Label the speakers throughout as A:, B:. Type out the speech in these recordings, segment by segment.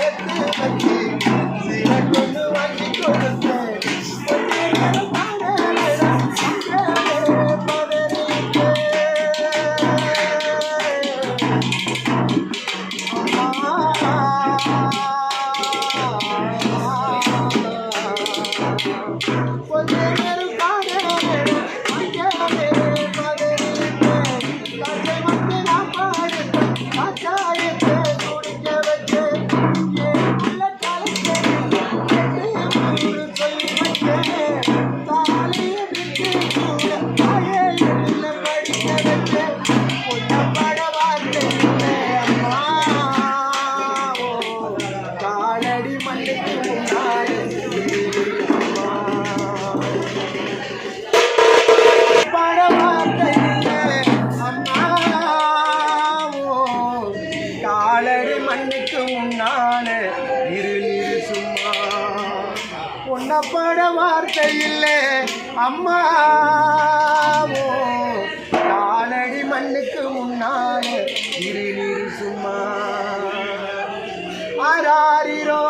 A: சேர்த்து சொல்லப்பட வார்த்தை இல்லை அம்மாவோ நாலடி மண்ணுக்கு முன்னாலே இருநீர் சும்மா. ஆராரிரோ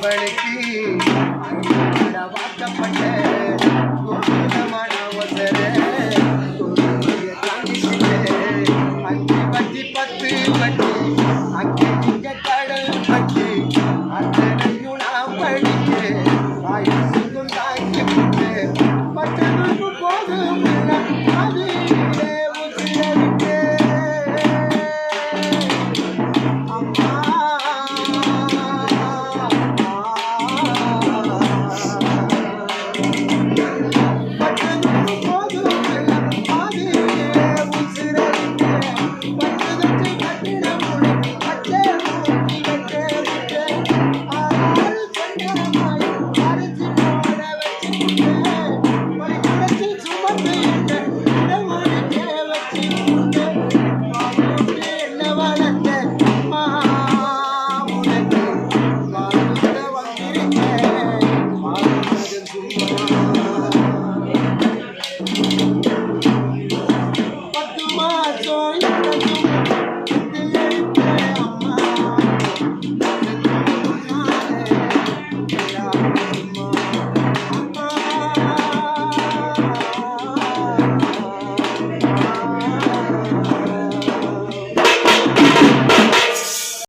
A: ಬಳಕಿ